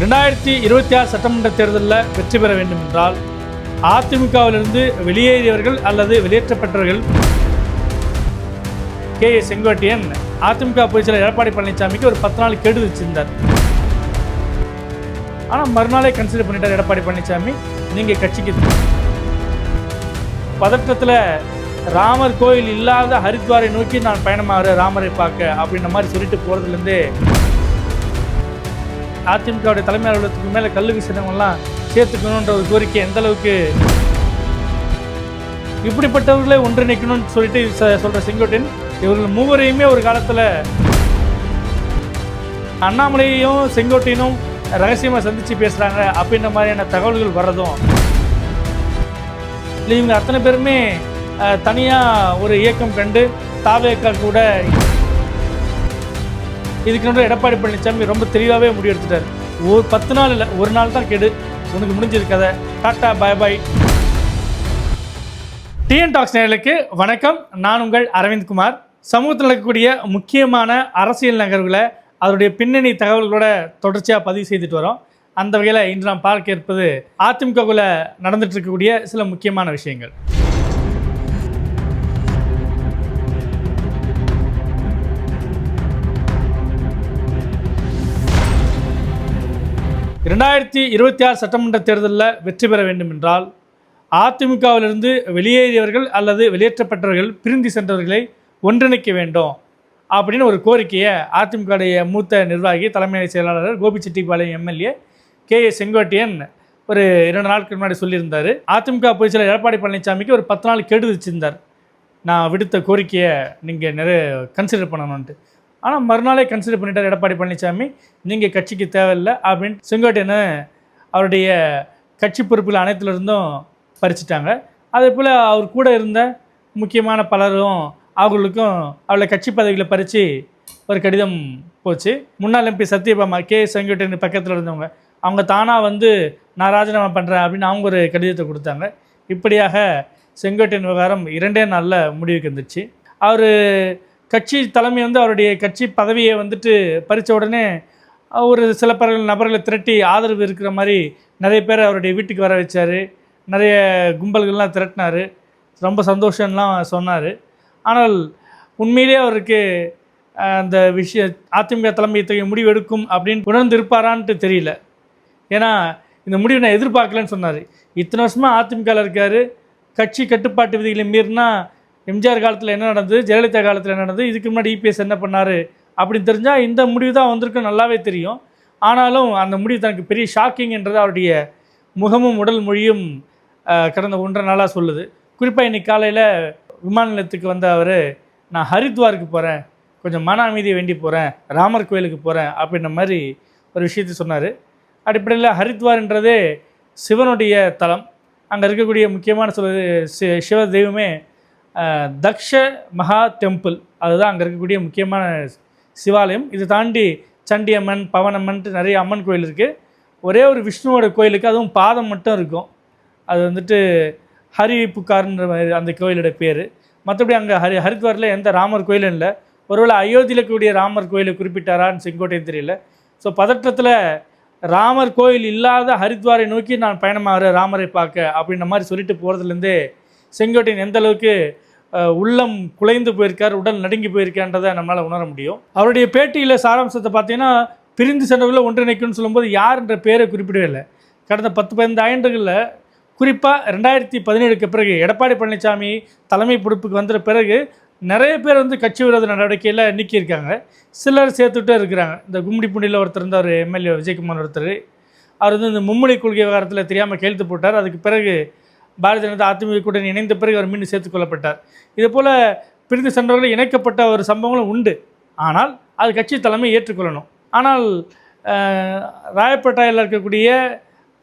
இரண்டாயிரத்தி இருபத்தி ஆறு சட்டமன்ற தேர்தலில் வெற்றி பெற வேண்டும் என்றால் அதிமுகவிலிருந்து வெளியேறியவர்கள் அல்லது வெளியேற்றப்பட்டவர்கள் கே ஏ செங்கோட்டையன் அதிமுக பொதுச்செயலர் எடப்பாடி பழனிசாமிக்கு ஒரு பத்து நாள் கெடு வச்சிருந்தார் ஆனால் மறுநாளே கன்சிடர் பண்ணிட்டார் எடப்பாடி பழனிசாமி. நீங்கள் கட்சிக்கு பதற்றத்தில் ராமர் கோயில் இல்லாத ஹரித்வாரை நோக்கி நான் பயணமாகிறேன் ராமரை பார்க்க அப்படின்ற மாதிரி சொல்லிட்டு போகிறதுலேருந்தே அதிமுகவுடைய தலைமை அலுவலகத்துக்கு மேலே கல்லு வீசினவங்கலாம் சேர்த்துக்கணுன்ற ஒரு கோரிக்கை எந்த அளவுக்கு? இப்படிப்பட்டவர்களே ஒன்றிணைக்கணும்னு சொல்லிட்டு சொல்கிற சொல்ற செங்கோட்டையன் இவர்கள் மூவரையுமே ஒரு காலத்தில் அண்ணாமலையையும் செங்கோட்டையனும் ரகசியமாக சந்தித்து பேசுகிறாங்க அப்படின்ற மாதிரியான தகவல்கள் வர்றதும். இல்லை இவங்க அத்தனை பேருமே தனியாக ஒரு இயக்கம் கண்டு தாவேக்கா கூட இதுக்கு எடப்பாடி பழனிசாமி ரொம்ப தெளிவாகவே முடிவெடுத்துட்டார் ஒரு பத்து நாள் இல்லை ஒரு நாள் தான் கெடு. உனக்கு முடிஞ்சிருக்கத tata bye bye TN talks நேர்களுக்கு வணக்கம். நான் உங்கள் அரவிந்த் குமார். சமூகத்தில் நடக்கக்கூடிய முக்கியமான அரசியல் நகர்வுகளை அதனுடைய பின்னணி தகவல்களோட தொடர்ச்சியாக பதிவு செய்துட்டு வரோம். அந்த வகையில் இன்று நாம் பார்க்க இருப்பது அதிமுகவில் நடந்துட்டு இருக்கக்கூடிய சில முக்கியமான விஷயங்கள். இரண்டாயிரத்தி இருபத்தி ஆறு சட்டமன்ற தேர்தலில் வெற்றி பெற வேண்டும் என்றால் அதிமுகவிலிருந்து வெளியேறியவர்கள் அல்லது வெளியேற்றப்பட்டவர்கள் பிரிந்து சென்றவர்களை ஒன்றிணைக்க வேண்டும் அப்படின்னு ஒரு கோரிக்கையை அதிமுகவுடைய மூத்த நிர்வாகி தலைமை செயலாளர் Gobichettipalayam MLA K A Sengottaiyan ஒரு இரண்டு நாட்களுக்கு முன்னாடி சொல்லியிருந்தார். அதிமுக பொதுச்செயலர் எடப்பாடி பழனிசாமிக்கு ஒரு பத்து நாள் கெடு வச்சிருந்தார் நான் விடுத்த கோரிக்கையை நீங்கள் நிறைய கன்சிடர் பண்ணணுன்ட்டு ஆனால் மறுநாளே கன்சிடர் பண்ணிட்டார் எடப்பாடி பழனிசாமி. நீங்கள் கட்சிக்கு தேவையில்லை அப்படின்னு செங்கோட்டையனை அவருடைய கட்சி பொறுப்பில் அனைத்துலேருந்தும் பறிச்சிட்டாங்க. அதே போல் அவர் கூட இருந்த முக்கியமான பலரும் அவர்களுக்கும் அவளை கட்சி பதவிகளை பறித்து ஒரு கடிதம் போச்சு. முன்னாள் எம்பி சத்யபாமா கே. செங்கோட்டையன் பக்கத்தில் இருந்தவங்க அவங்க தானாக வந்து நான் ராஜினாமா பண்ணுறேன் அப்படின்னு அவங்க ஒரு கடிதத்தை கொடுத்தாங்க. இப்படியாக செங்கோட்டையன் விவகாரம் இரண்டே நாளில் முடிவுக்கு வந்துச்சு அவர் கட்சி தலைமை வந்து அவருடைய கட்சி பதவியை வந்துட்டு பறித்த உடனே ஒரு சில பிற நபர்களை திரட்டி ஆதரவு இருக்கிற மாதிரி நிறைய பேர் அவருடைய வீட்டுக்கு வர வச்சார். நிறைய கும்பல்கள்லாம் திரட்டினார். ரொம்ப சந்தோஷம்லாம் சொன்னார். ஆனால் உண்மையிலேயே அவருக்கு அந்த விஷய அதிமுக தலைமை இத்தகைய முடிவு எடுக்கும் அப்படின்னு உணர்ந்து இருப்பாரான்ட்டு தெரியல. ஏன்னா இந்த முடிவை நான் எதிர்பார்க்கலன்னு சொன்னார். இத்தனை வருஷமாக அதிமுகவில் இருக்கார். கட்சி கட்டுப்பாட்டு விதிகளை மீறினா எம்ஜிஆர் காலத்தில் என்ன நடந்தது? ஜெயலலிதா காலத்தில் என்ன நடந்தது? இதுக்கு முன்னாடி இபிஎஸ் என்ன பண்ணார்? அப்படின்னு தெரிஞ்சால் இந்த முடிவு தான் வந்திருக்கு நல்லாவே தெரியும். ஆனாலும் அந்த முடிவு தனக்கு பெரிய ஷாக்கிங்ன்றது அவருடைய முகமும் உடல் மொழியும் கடந்த ஒன்றரை நாளாக சொல்லுது. குறிப்பாக இன்னைக்கு காலையில் விமான நிலையத்துக்கு வந்த அவர் நான் ஹரித்வாருக்கு போகிறேன் கொஞ்சம் மன அமைதியை வேண்டி போகிறேன் ராமர் கோயிலுக்கு போகிறேன் அப்படின்ற மாதிரி ஒரு விஷயத்தை சொன்னார். அடிப்படையில் ஹரித்வார்ன்றதே சிவனுடைய தலம். அங்கே இருக்கக்கூடிய முக்கியமான சில சிவ தெய்வமே தக்ஷ மகா டெம்பிள். அதுதான் அங்கே இருக்கக்கூடிய முக்கியமான சிவாலயம். இது தாண்டி சண்டியம்மன் பவனம்மன்ட்டு நிறைய அம்மன் கோயில் இருக்குது ஒரே ஒரு விஷ்ணுவோட கோயிலுக்கு அதுவும் பாதம் மட்டும் இருக்கும். அது வந்துட்டு ஹரி புக்கார்ன்ற மாதிரி அந்த கோயிலோட பேர். மற்றபடி அங்கே ஹரி ஹரித்வாரில் எந்த ராமர் கோயிலும் இல்லை. ஒருவேளை அயோத்தியில் இருக்கக்கூடிய ராமர் கோயிலை குறிப்பிட்டாரான்னு செங்கோட்டையும் தெரியல. ஸோ பதற்றத்தில் ராமர் கோயில் இல்லாத ஹரித்வாரை நோக்கி நான் பயணமாகிறேன் ராமரை பார்க்க அப்படின்ற மாதிரி சொல்லிட்டு போகிறதுலேருந்தே செங்கோட்டையன் எந்த அளவுக்கு உள்ளம் குலைந்து போயிருக்கார் உடல் நடுங்கி போயிருக்கான்றதை நம்மளால் உணர முடியும். அவருடைய பேட்டியில் சாராம்சத்தை பார்த்தீங்கன்னா பிரிந்து சென்றவர்களை ஒன்றிணைக்கும்னு சொல்லும்போது யாருன்ற பேரை குறிப்பிடவே இல்லை. கடந்த பத்து பதினைந்து ஆண்டுகளில் குறிப்பாக ரெண்டாயிரத்தி பதினேழுக்கு பிறகு எடப்பாடி பழனிசாமி தலைமை பொறுப்புக்கு வந்த பிறகு நிறைய பேர் வந்து கட்சி விரோத நடவடிக்கையில் நீக்கியிருக்காங்க. சிலர் சேர்த்துட்டே இருக்கிறாங்க. இந்த கும்மிடிப்பூண்டியில் ஒருத்தர் இருந்தார் எம்எல்ஏ விஜயகுமார் ஒருத்தர். அவர் வந்து இந்த மும்மொழி கொள்கை விவகாரத்தில் தெரியாமல் கையெழுத்து போட்டார். அதுக்கு பிறகு பாரதிய ஜனதா அதிமுக இணைந்த பிறகு அவர் மீண்டும் சேர்த்துக் கொள்ளப்பட்டார். இதே போல் பிரிந்து சென்றவர்கள் இணைக்கப்பட்ட ஒரு சம்பவங்களும் உண்டு. ஆனால் அது கட்சி தலைமை ஏற்றுக்கொள்ளணும். ஆனால் ராயப்பேட்டையில் இருக்கக்கூடிய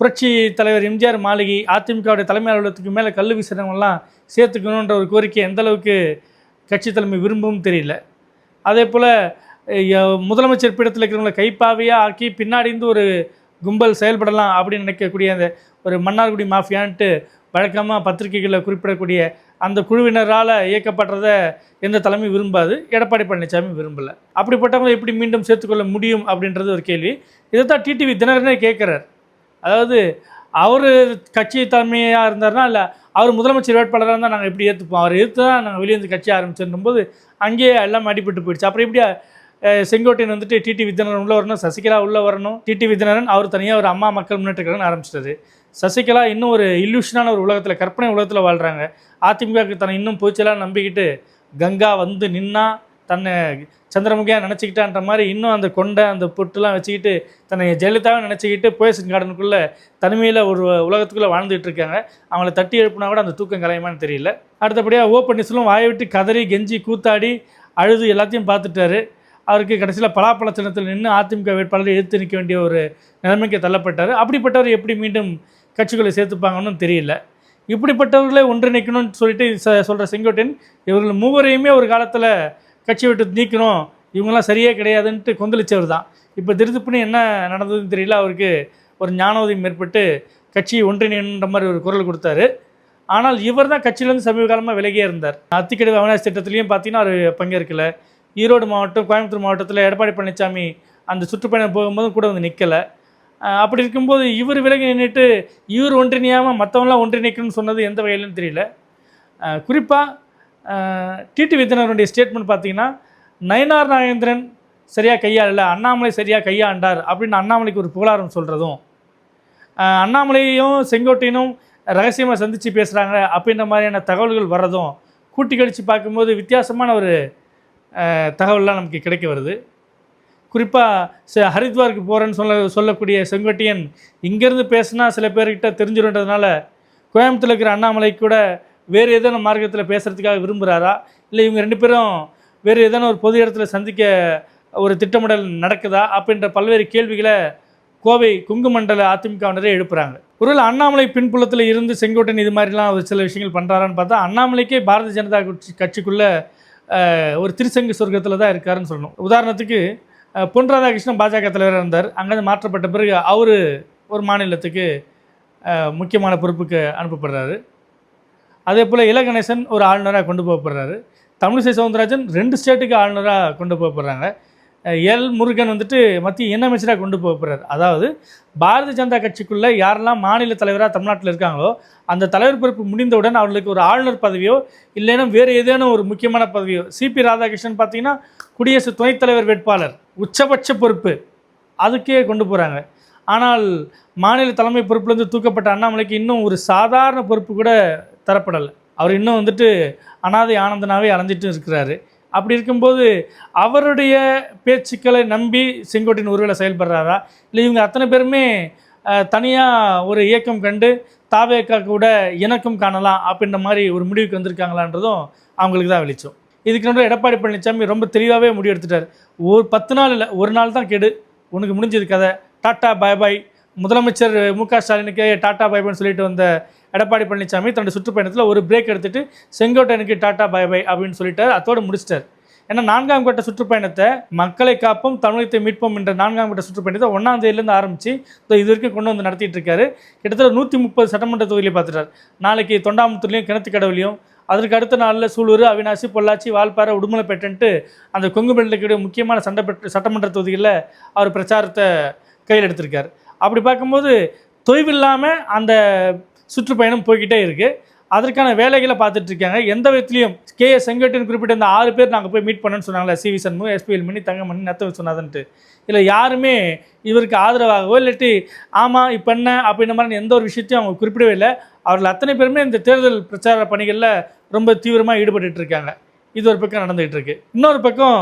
புரட்சி தலைவர் எம்ஜிஆர் மாளிகை அதிமுகவுடைய தலைமை அலுவலகத்துக்கு மேலே கல்லு வீசுறவங்கலாம் சேர்த்துக்கணுன்ற ஒரு கோரிக்கை எந்த அளவுக்கு கட்சி தலைமை விரும்பவும் தெரியல. அதே போல் முதலமைச்சர் பீடத்தில் இருக்கிறவங்களை கைப்பாவையாக ஆக்கி பின்னாடி இருந்து ஒரு கும்பல் செயல்படலாம் அப்படின்னு நினைக்கக்கூடிய அந்த ஒரு மன்னார்குடி மாஃபியான்ட்டு வழக்கமாக பத்திரிகைகளில் குறிப்பிடக்கூடிய அந்த குழுவினரால் இயக்கப்படுறத எந்த தலைமை விரும்பாது எடப்பாடி பழனிசாமி விரும்பலை. அப்படிப்பட்டவங்களை எப்படி மீண்டும் சேர்த்துக்கொள்ள முடியும் அப்படின்றது ஒரு கேள்வி. இதை தான் டிடிவி தினகரனே கேட்குறார். அதாவது அவர் கட்சி தலைமையாக இருந்தார்னா இல்லை அவர் முதலமைச்சர் வேட்பாளராக இருந்தால் நாங்கள் எப்படி ஏற்றுப்போம் அவர் எதிர்த்து தான் நாங்கள் வெளியே இருந்து கட்சி ஆரம்பிச்சிருந்தும் போது அங்கேயே எல்லாம் அடிபட்டு போயிடுச்சு. அப்புறம் எப்படி செங்கோட்டையன் வந்துட்டு டிடி வித்யநாதன் உள்ளே வரணும் சசிகலா உள்ளே வரணும். டிடி வித்யநாதன் அவர் தனியாக ஒரு அம்மா மக்கள் முன்னேற்ற கழகம் ஆரம்பிச்சிட்டது சசிகலா இன்னும் ஒரு இல்லூஷனான ஒரு உலகத்தில் கற்பனை உலகத்தில் வாழ்கிறாங்க அதிமுகவுக்கு தன்னை இன்னும் போச்செல்லாம் நம்பிக்கிட்டு கங்கா வந்து நின்னா தன்னை சந்திரமுகியாக நினச்சிக்கிட்டான்ற மாதிரி இன்னும் அந்த கொண்டை அந்த பொட்டுலாம் வச்சுக்கிட்டு தன்னை ஜெயலலிதாவை நினச்சிக்கிட்டு போயசன் கார்டனுக்குள்ளே தனிமையில் ஒரு உலகத்துக்குள்ளே வாழ்ந்துட்டு இருக்காங்க. அவங்கள தட்டி எழுப்புனா கூட அந்த தூக்கம் கலையுமான்னு தெரியல. அடுத்தபடியாக ஓ பன்னீர்செல்வம் வாயை விட்டு கதறி கெஞ்சி கூத்தாடி அழுது எல்லாத்தையும் பார்த்துட்டாரு. அவருக்கு கடைசியில் பலாப்பழ சின்னத்தில் நின்று அதிமுக வேட்பாளரை எதிர்த்து நிற்க வேண்டிய ஒரு நிலைமைக்கு தள்ளப்பட்டார். அப்படிப்பட்டவர் எப்படி மீண்டும் கட்சிகளை சேர்த்துப்பாங்கன்னு தெரியல. இப்படிப்பட்டவர்களை ஒன்றிணைக்கணும்னு சொல்லிட்டு ச சொல்கிற செங்கோட்டையன் இவர்கள் மூவரையுமே ஒரு காலத்தில் கட்சி விட்டு நீக்கணும் இவங்கெல்லாம் சரியே கிடையாதுன்ட்டு கொந்தளிச்சவர் தான். இப்போ திருத்துப்புன்னு என்ன நடந்ததுன்னு தெரியல அவருக்கு ஒரு ஞானோதயம் ஏற்பட்டு கட்சி ஒன்றிணைன்ற மாதிரி ஒரு குரல் கொடுத்தாரு. ஆனால் இவர் தான் கட்சியிலேருந்து சமீப காலமாக விலகியே இருந்தார். அத்திக்கடவு அவினாசி திட்டத்துலேயும் பார்த்தீங்கன்னா அவர் பங்கேற்கலை. ஈரோடு மாவட்டம் கோயம்புத்தூர் மாவட்டத்தில் எடப்பாடி பழனிசாமி அந்த சுற்றுப்பயணம் போகும்போது கூட வந்து நிற்கலை அப்படி இருக்கும்போது இவர் விலகி நின்றுட்டு இவர் ஒன்றிணையாமல் மற்றவங்களாம் ஒன்றிணைக்கணும்னு சொன்னது எந்த வகையிலும் தெரியல. குறிப்பாக டிடி வித்யனருடைய ஸ்டேட்மெண்ட் பார்த்தீங்கன்னா நயனார் நாகேந்திரன் சரியாக கையாளல அண்ணாமலை சரியாக கையாண்டார் அப்படின்னு அண்ணாமலைக்கு ஒரு புகழாரம் சொல்கிறதும் அண்ணாமலையும் செங்கோட்டையனும் ரகசியமாக சந்தித்து பேசுகிறாங்க அப்படின்ற மாதிரியான தகவல்கள் வர்றதும் கூட்டி கழித்து பார்க்கும்போது வித்தியாசமான ஒரு தகவல்லாம் நமக்கு கிடைக்க வருது. குறிப்பாக ஹரித்வாருக்கு போகிறேன்னு சொல்ல சொல்லக்கூடிய செங்கோட்டையன் இங்கேருந்து பேசுனா சில பேர்கிட்ட தெரிஞ்சிருன்றதுனால கோயம்புத்தூர் இருக்கிற அண்ணாமலை கூட வேறு ஏதேனும் மார்க்கத்தில் பேசுகிறதுக்காக விரும்புகிறாரா இல்லை இவங்க ரெண்டு பேரும் வேறு ஏதேனும் ஒரு பொது இடத்துல சந்திக்க ஒரு திட்டமிடல் நடக்குதா? அப்படின்ற பல்வேறு கேள்விகளை கோவை குங்குமண்டல அதிமுகவினரே எழுப்புறாங்க. ஒருவேளை அண்ணாமலை பின்புலத்தில் இருந்து செங்கோட்டன் இது மாதிரிலாம் ஒரு சில விஷயங்கள் பண்ணுறாரான்னு பார்த்தா அண்ணாமலைக்கே பாரதிய ஜனதா கட்சி கட்சிக்குள்ளே ஒரு திருச்சங்கு சொர்க்கத்தில் தான் இருக்காருன்னு சொல்லணும். உதாரணத்துக்கு பொன் ராதாகிருஷ்ணன் பாஜக தலைவராக இருந்தார். அங்கேருந்து மாற்றப்பட்ட பிறகு அவர் ஒரு மாநிலத்துக்கு முக்கியமான பொறுப்புக்கு அனுப்பப்படுறாரு. அதே போல் இலகணேசன் ஒரு ஆளுநராக கொண்டு போகப்படுறாரு. தமிழிசை சவுந்தரராஜன் ரெண்டு ஸ்டேட்டுக்கு ஆளுநராக கொண்டு போகப்படுறாங்க. எல் முருகன் வந்துட்டு மத்திய இணையமைச்சராக கொண்டு போகிறார் அதாவது பாரதிய ஜனதா கட்சிக்குள்ளே யாரெல்லாம் மாநில தலைவராக தமிழ்நாட்டில் இருக்காங்களோ அந்த தலைவர் பொறுப்பு முடிந்தவுடன் அவர்களுக்கு ஒரு ஆளுநர் பதவியோ இல்லைன்னா வேறு ஏதேனும் ஒரு முக்கியமான பதவியோ சிபி ராதாகிருஷ்ணன் பார்த்தீங்கன்னா குடியரசு துணைத் தலைவர் வேட்பாளர் உச்சபட்ச பொறுப்பு அதுக்கே கொண்டு போகிறாங்க ஆனால் மாநில தலைமை பொறுப்புலேருந்து தூக்கப்பட்ட அண்ணாமலைக்கு இன்னும் ஒரு சாதாரண பொறுப்பு கூட தரப்படலை. அவர் இன்னும் வந்துட்டு அனாதை ஆனந்தனாகவே அலைஞ்சிட்டு இருக்கிறாரு. அப்படி இருக்கும்போது அவருடைய பேச்சுக்களை நம்பி செங்கோட்டையின் ஒருவேளை செயல்படுறாரா? இல்லை இவங்க அத்தனை பேருமே தனியாக ஒரு இயக்கம் கண்டு தாவேக்கா கூட இணக்கம் காணலாம் அப்படின்ற மாதிரி ஒரு முடிவுக்கு வந்திருக்காங்களான்றதும் அவங்களுக்கு தான் வெளிச்சம். இதுக்கு நடுவில் எடப்பாடி பழனிசாமி ரொம்ப தெளிவாகவே முடிவு எடுத்துட்டார் ஒரு பத்து நாள் இல்லை ஒரு நாள் தான் கெடு. உனக்கு முடிஞ்சது கதை. Tata bye bye. முதலமைச்சர் மு க ஸ்டாலினுக்கே டாட்டா பாய் பாய்னு சொல்லிட்டு வந்த எடப்பாடி பழனிசாமி தன்னுடைய சுற்றுப்பயணத்தில் ஒரு பிரேக் எடுத்துட்டு செங்கோட்டையனுக்கு டாட்டா பை பை அப்படின்னு சொல்லிட்டார். அதோடு முடிச்சிட்டார். ஏன்னா நான்காம் கட்ட சுற்றுப்பயணத்தை மக்களை காப்போம் தமிழகத்தை மீட்போம் என்ற நான்காம் கட்ட சுற்றுப்பயணத்தை ஒன்றாம் தேதியிலேருந்து ஆரம்பித்து இதோ இது வரைக்கும் கொண்டு வந்து நடத்திட்டு இருக்காரு. கிட்டத்தட்ட நூற்றி முப்பது சட்டமன்ற தொகுதியிலே பார்த்துட்டார். நாளைக்கு தொண்டாமுத்தூர்லேயும் கிணத்துக்கடவுலையும் அதற்கு அடுத்த நாளில் சூலூர் அவினாசி பொள்ளாச்சி வால்பாறை உடுமலைப்பேட்டைன்ட்டு அந்த கொங்கு பெல்ட்டுக்கிட்ட முக்கியமான சண்டை சட்டமன்ற தொகுதிகளில் அவர் பிரச்சாரத்தை கையில் எடுத்திருக்கார். அப்படி பார்க்கும்போது தொய்வில்லாமல் அந்த சுற்றுப்பயணம் போய்கிட்டே இருக்குது அதற்கான வேலைகளை பார்த்துட்டு இருக்காங்க எந்த விதத்துலையும் கே. எஸ். செங்கோட்டையன் குறிப்பிட்ட இந்த ஆறு பேர் நாங்கள் போய் மீட் பண்ணோன்னு சொன்னாங்களே சிவி சண்முகம் எஸ்பிஎல் மணி தங்கமணி நத்தவ சொன்னாதன்ட்டு இல்லை யாருமே இவருக்கு ஆதரவாகவோ இல்லாட்டி ஆமாம் இப்போ என்ன அப்படின்ற மாதிரி எந்த ஒரு விஷயத்தையும் அவங்க குறிப்பிடவே இல்லை. அவர்கள் அத்தனை பேருமே இந்த தேர்தல் பிரச்சார பணிகளில் ரொம்ப தீவிரமாக ஈடுபட்டுட்டு இருக்காங்க இது ஒரு பக்கம் நடந்துகிட்டு இருக்கு. இன்னொரு பக்கம்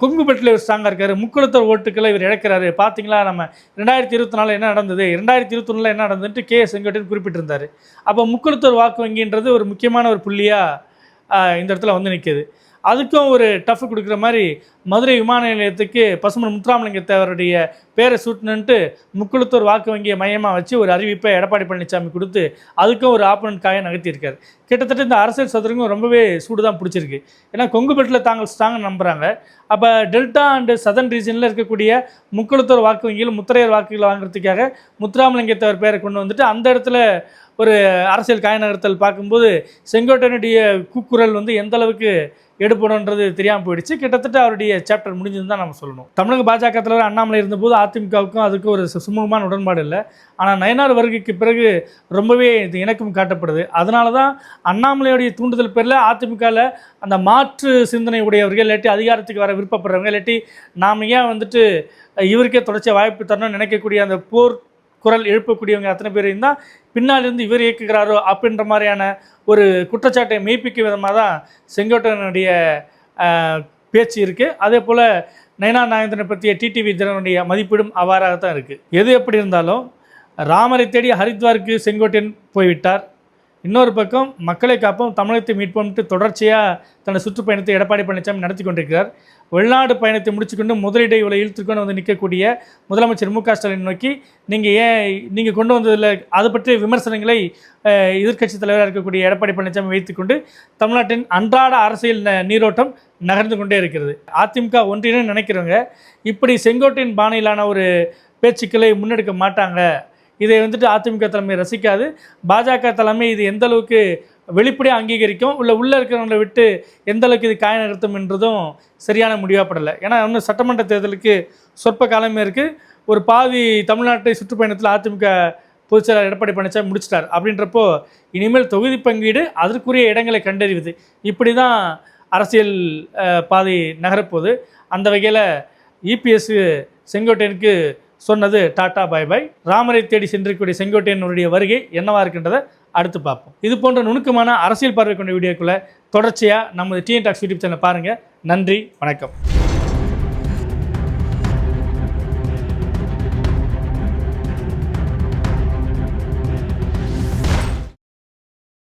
கொங்குபட்டில் ஒரு ஸ்ட்ராங்காக இருக்காரு. முக்குளத்தூர் ஓட்டுக்களை இவர் இழக்கிறாரு. பார்த்தீங்களா நம்ம ரெண்டாயிரத்தி இருபத்தி நாலு என்ன நடந்தது? ரெண்டாயிரத்தி இருபத்தொன்னில் என்ன நடந்ததுன்ட்டு கே. எஸ். செங்கோட்டையன் குறிப்பிட்டிருந்தார். அப்போ முக்குளத்தூர் வாக்கு வங்கின்றது ஒரு முக்கியமான ஒரு புள்ளியாக இந்த இடத்துல வந்து நிற்கிது அதுக்கும் ஒரு டஃப் கொடுக்குற மாதிரி மதுரை விமான நிலையத்துக்கு பசுமன் முத்துராமலிங்க தேவருடைய பேரை சூட்டணுன்ட்டு முக்குளத்தூர் வாக்கு வங்கியை மையமாக வச்சு ஒரு அறிவிப்பை எடப்பாடி பழனிசாமி கொடுத்து அதுக்கும் ஒரு ஆப்பனண்ட் காயை நகர்த்தியிருக்காரு. கிட்டத்தட்ட இந்த அரசியல் சதுரங்கம் ரொம்பவே சூடு தான் பிடிச்சிருக்கு. ஏன்னா கொங்குபெட்டில் தாங்கள் ஸ்ட்ராங் நம்புகிறாங்க அப்போ டெல்டா அண்டு சதன் ரீஜனில் இருக்கக்கூடிய முக்குளத்தூர் வாக்கு வங்கியில் முத்திரையர் வாக்குகள் வாங்குறதுக்காக முத்துராமலிங்கத்தவர் பேரை கொண்டு வந்துட்டு அந்த இடத்துல ஒரு அரசியல் காய நகர்த்தல் பார்க்கும்போது செங்கோட்டையனுடைய கூக்குரல் வந்து எந்த அளவுக்கு எடுப்பணுன்றது தெரியாமல் போயிடுச்சு. கிட்டத்தட்ட அவருடைய சாப்டர் முடிஞ்சதுன்னு தான் நம்ம சொல்லணும். தமிழக பாஜக தலைவர் அண்ணாமலை இருந்தபோது அதிமுகவுக்கும் அதுக்கு ஒரு சுமூகமான உடன்பாடு இல்லை. ஆனால் நயனார் வருகைக்கு பிறகு ரொம்பவே இது இணக்கம் காட்டப்படுது. அதனால தான் அண்ணாமலையுடைய தூண்டுதல் பேரில் அதிமுகவில் அந்த மாற்று சிந்தனை உடையவர்கள் இல்லாட்டி அதிகாரத்துக்கு வர விருப்பப்படுறவங்க இல்லாட்டி நாம் ஏன் வந்துட்டு இவருக்கே தொடர்ச்சியாக வாய்ப்பு தரணும்னு நினைக்கக்கூடிய அந்த போர் குரல் எழுப்பக்கூடியவங்க அத்தனை பேரையும் தான் பின்னாலிருந்து இவர் இயக்குகிறாரோ அப்படின்ற மாதிரியான ஒரு குற்றச்சாட்டை மெய்ப்பிக்கும் விதமாக தான் செங்கோட்டனுடைய பேச்சு இருக்குது அதே போல் நயனா நாயந்திரனை பற்றிய டிடிவி தினனுடைய மதிப்பீடும் அவ்வாறாக தான் இருக்குது எது எப்படி இருந்தாலும் ராமரை தேடி ஹரித்வாருக்கு செங்கோட்டையன் போய்விட்டார். இன்னொரு பக்கம் மக்களை காப்போம் தமிழகத்தை மீட்போம்ட்டு தொடர்ச்சியாக தனது சுற்றுப்பயணத்தை எடப்பாடி பழனிசாமி நடத்தி கொண்டிருக்கிறார். வெளிநாடு பயணத்தை முடிச்சுக்கொண்டு முதலீடை இவ்வளோ இழுத்துக்கொண்டு வந்து நிற்கக்கூடிய முதலமைச்சர் மு க ஸ்டாலின் நோக்கி நீங்கள் ஏன் நீங்கள் கொண்டு வந்ததில் அது பற்றிய விமர்சனங்களை எதிர்க்கட்சித் தலைவராக இருக்கக்கூடிய எடப்பாடி பழனிசாமி வைத்துக்கொண்டு தமிழ்நாட்டின் அன்றாட அரசியல் ந- நீரோட்டம் நகர்ந்து கொண்டே இருக்கிறது. அதிமுக ஒன்றினு நினைக்கிறவங்க இப்படி செங்கோட்டையின் பாணியிலான ஒரு பேச்சுக்களை முன்னெடுக்க மாட்டாங்க. இதை வந்துட்டு அதிமுக தலைமை ரசிக்காது. பாஜக தலைமை இது எந்த அளவுக்கு வெளிப்படையாக அங்கீகரிக்கும். இல்லை உள்ளே இருக்கிறவங்களை விட்டு எந்த அளவுக்கு இது காய நகர்த்தும் என்றதும் சரியான முடிவாகப்படலை ஏன்னா இன்னும் சட்டமன்ற தேர்தலுக்கு சொற்ப காலமே இருக்குது ஒரு பாதி தமிழ்நாட்டை சுற்றுப்பயணத்தில் அதிமுக பொதுச்செயலாளர் எடப்பாடி பழனிசாமி முடிச்சிட்டார். அப்படின்றப்போ இனிமேல் தொகுதி பங்கீடு அதற்குரிய இடங்களை கண்டறிவது. இப்படி தான் அரசியல் பாதி பாதை நகரப்போகுது. அந்த வகையில் இபிஎஸ் செங்கோட்டையனுக்கு சொன்னது டாடா பை பாய் ராமரை தேடி சென்றிருக்கக்கூடிய செங்கோட்டையனுடைய வருகை என்னவா இருக்கின்றதை அடுத்து பார்ப்போம். இது போன்ற நுணுக்கமான அரசியல் பார்வை கொண்ட வீடியோக்குள்ளே தொடர்ச்சியாக நமது டிஎன் டாக்ஸ் யூடியூப் சேனல் பாருங்கள் நன்றி வணக்கம்.